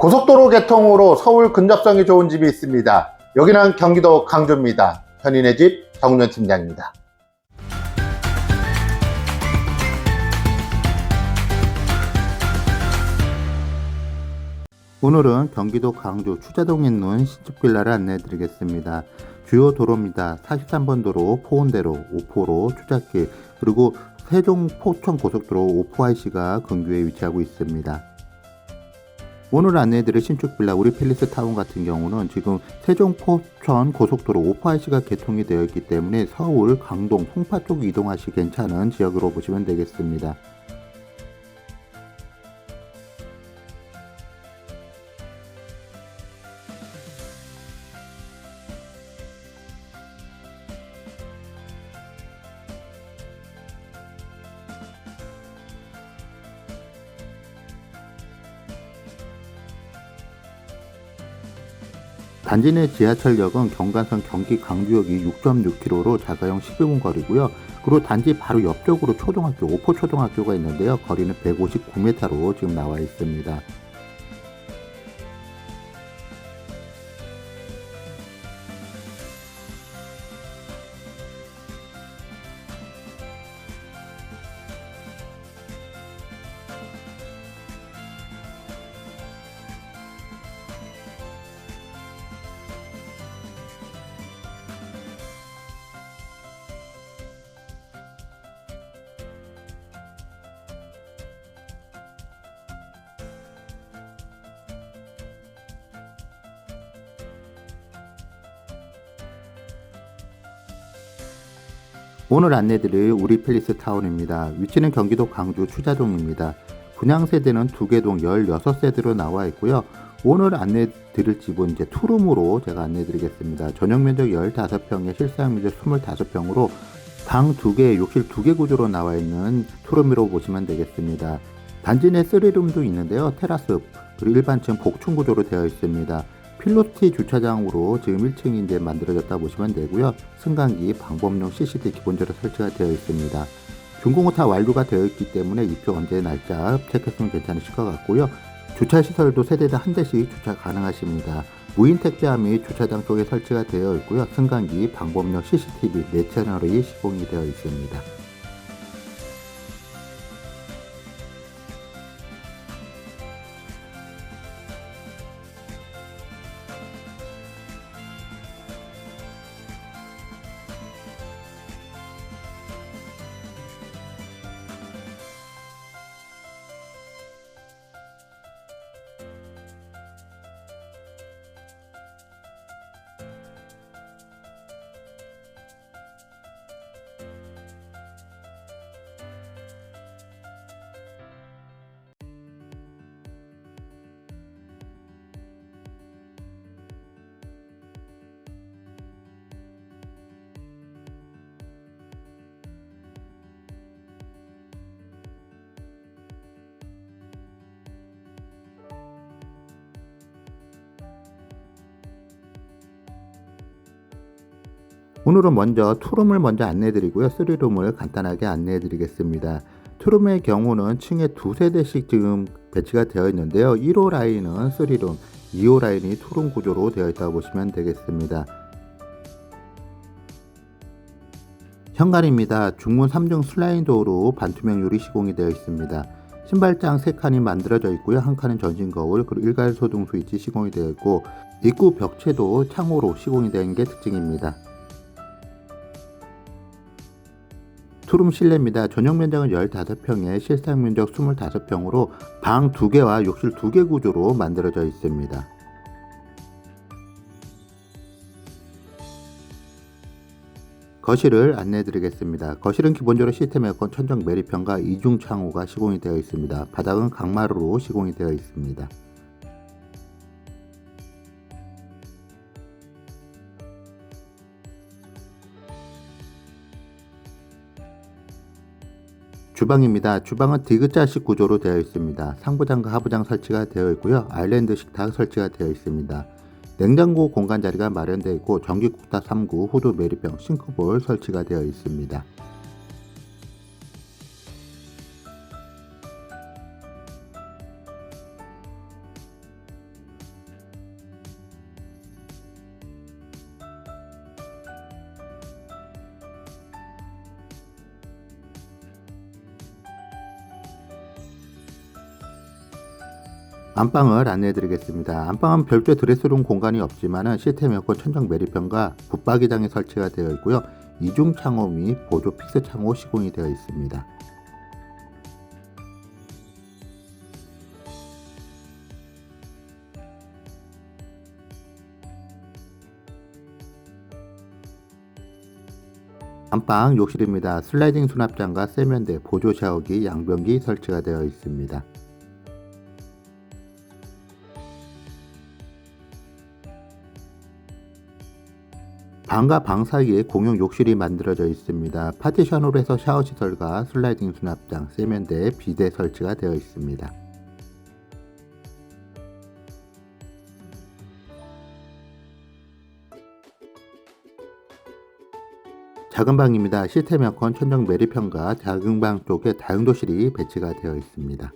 고속도로 개통으로 서울 근접성이 좋은 집이 있습니다. 여기는 경기도 강주입니다. 현인의 집 정윤 팀장입니다. 오늘은 경기도 강주 추자동에 있는 신축 빌라를 안내해 드리겠습니다. 주요 도로입니다. 43번 도로 포운대로 오포로 추자길 그리고 세종 포천 고속도로 오포IC가 근교에 위치하고 있습니다. 오늘 안내해드릴 신축 빌라 우리 팰리스 타운 같은 경우는 지금 세종 포천 고속도로 오포IC가 개통이 되어 있기 때문에 서울 강동 송파 쪽 이동하시 괜찮은 지역으로 보시면 되겠습니다. 단지 내 지하철역은 경간선 경기 강주역이 6.6km로 자가용 12분 거리고요. 그리고 단지 바로 옆쪽으로 초등학교, 오포초등학교가 있는데요. 거리는 159m로 지금 나와 있습니다. 오늘 안내드릴 우리 팰리스 타운입니다. 위치는 경기도 강주 추자동입니다. 분양 세대는 두개동 16세대로 나와 있고요. 오늘 안내 드릴 집은 이제 투룸으로 제가 안내 드리겠습니다. 전용 면적 15평에 실사용 면적 25평으로 방 2개, 욕실 2개 구조로 나와 있는 투룸으로 보시면 되겠습니다. 단지 내 3룸도 있는데요. 테라스 그리고 일반층 복층 구조로 되어 있습니다. 필로티 주차장으로 지금 1층이 이제 만들어졌다 보시면 되고요. 승강기, 방범용 CCD 기본적으로 설치가 되어 있습니다. 다 완료가 되어 있기 때문에 입주 언제 날짜 체크했으면 괜찮으실 것 같고요. 주차 시설도 세대당 한 대씩 주차 가능하십니다. 무인 택배함 및 주차장 쪽에 설치가 되어 있고요. 승강기, 방범용 CCTV 네 채널이 시공이 되어 있습니다. 오늘은 먼저 투룸을 먼저 안내해 드리고요. 쓰리룸을 간단하게 안내해 드리겠습니다. 투룸의 경우는 층에 두 세 대씩 지금 배치가 되어 있는데요. 1호 라인은 쓰리룸, 2호 라인이 투룸 구조로 되어 있다고 보시면 되겠습니다. 현관입니다. 중문 3중 슬라이드 도어로 반투명 유리 시공이 되어 있습니다. 신발장 3칸이 만들어져 있고요. 한 칸은 전신 거울, 그리고 일괄 소등 스위치 시공이 되어 있고 입구 벽체도 창호로 시공이 있는 게 특징입니다. 투룸 실내입니다. 전용 면적은 15평에 실사용 면적 25평으로 방 2개와 욕실 2개 구조로 만들어져 있습니다. 거실을 안내해 드리겠습니다. 거실은 기본적으로 시스템 에어컨 천정 매립형과 이중 창호가 시공이 되어 있습니다. 바닥은 강마루로 시공이 되어 있습니다. 주방입니다. 주방은 디귿자식 구조로 되어 있습니다. 상부장과 하부장 설치가 되어 있고요. 아일랜드 식탁 설치가 되어 있습니다. 냉장고 공간 자리가 마련되어 있고 전기쿡탑 3구, 후드 매립형, 싱크볼 설치가 되어 있습니다. 안방을 안내해 드리겠습니다. 안방은 별도의 드레스룸 공간이 없지만 시스템 에어컨 천정 매립형과 붙박이장이 설치가 되어 있고요. 이중 창호 및 보조 픽스 창호 시공이 되어 있습니다. 안방 욕실입니다. 슬라이딩 수납장과 세면대, 보조 샤워기, 양변기 설치가 되어 있습니다. 방과 방 사이에 공용 욕실이 만들어져 있습니다. 파티션으로 해서 샤워 시설과 슬라이딩 수납장, 세면대, 비데 설치가 되어 있습니다. 작은 방입니다. 시스템 에어컨 천정 매립형과 작은 방 쪽에 다용도실이 배치가 되어 있습니다.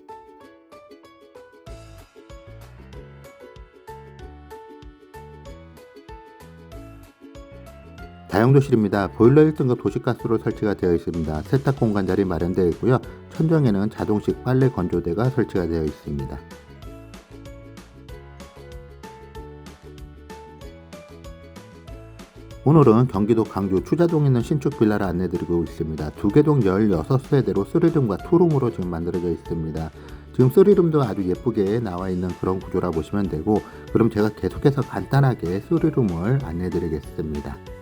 다용도실입니다. 보일러 1등급 도시가스로 설치가 되어 있습니다. 세탁 공간 자리 마련되어 있고요. 천정에는 자동식 빨래 건조대가 설치가 되어 있습니다. 오늘은 경기도 강주 추자동에 있는 신축 빌라를 안내드리고 있습니다. 두 개동 16세대로 3룸과 2룸으로 지금 만들어져 있습니다. 지금 3룸도 아주 예쁘게 나와 있는 그런 구조라 보시면 되고 그럼 제가 계속해서 간단하게 3룸을 안내드리겠습니다.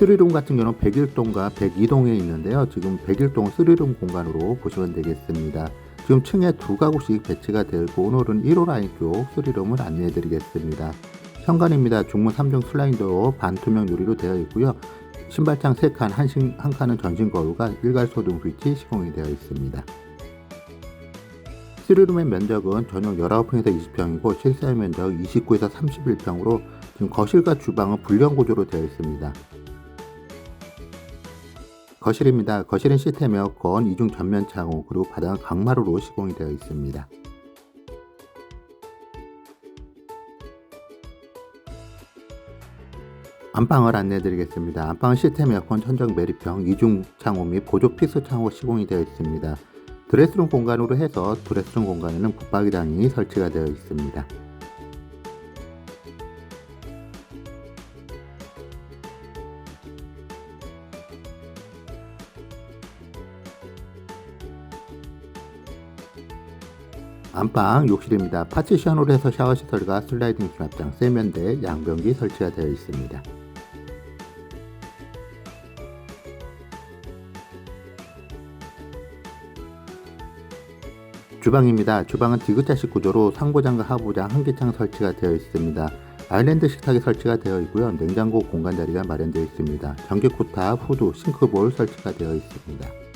3룸 같은 경우는 101동과 102동에 있는데요. 지금 101동 3룸 공간으로 보시면 되겠습니다. 지금 층에 두 가구씩 배치가 되고 오늘은 1호 라인 쪽 3룸을 안내해 드리겠습니다. 현관입니다. 중문 3중 슬라이더 반투명 유리로 되어 있고요. 신발장 3칸, 한, 신, 한 칸은 전신 거울과 일괄 소등 스위치 시공이 되어 있습니다. 3룸의 면적은 전용 19평에서 20평이고 실사의 면적 29에서 31평으로 지금 거실과 주방은 불량 구조로 되어 있습니다. 거실입니다. 거실은 시스템 에어컨, 이중 전면 창호, 그리고 바닥은 강마루로 시공이 되어 있습니다. 안방을 안내해 드리겠습니다. 안방은 시스템 에어컨 천정 매립형, 이중 창호 및 보조 픽스 창호 시공이 되어 있습니다. 드레스룸 공간으로 해서 드레스룸 공간에는 붙박이장이 설치가 되어 있습니다. 안방 욕실입니다. 파티션으로 해서 샤워 시설과 슬라이딩 수납장, 세면대, 양변기 설치가 되어 있습니다. 주방입니다. 주방은 디귿자식 구조로 상부장과 하부장, 한기창 설치가 되어 있습니다. 아일랜드 식탁이 설치가 되어 있고요. 냉장고 공간 자리가 마련되어 있습니다. 전기 쿠탑, 후드, 싱크볼 설치가 되어 있습니다.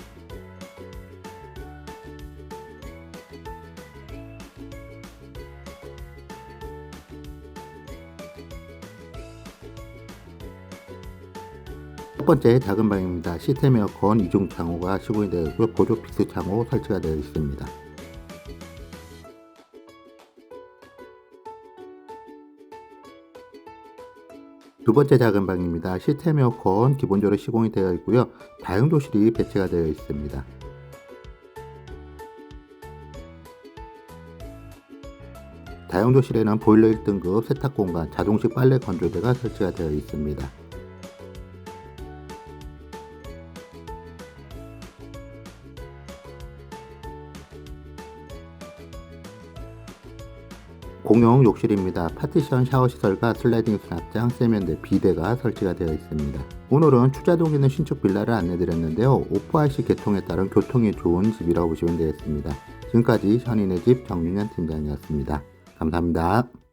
첫 번째 작은 방입니다. 시스템 에어컨 이중 창호가 시공이 되어 있고 보조 픽스 창호 설치가 되어 있습니다. 두 번째 작은 방입니다. 시스템 에어컨 기본적으로 시공이 되어 있고요. 다용도실이 배치가 되어 있습니다. 다용도실에는 보일러 1등급 세탁 공간, 자동식 빨래 건조대가 설치가 되어 있습니다. 공용 욕실입니다. 파티션 샤워 시설과 슬라이딩 수납장, 세면대, 비데가 설치가 되어 있습니다. 오늘은 추자동에 있는 신축 빌라를 안내드렸는데요. 오프아이시 개통에 따른 교통이 좋은 집이라고 보시면 되겠습니다. 지금까지 현인의 집 정윤현 팀장이었습니다. 감사합니다.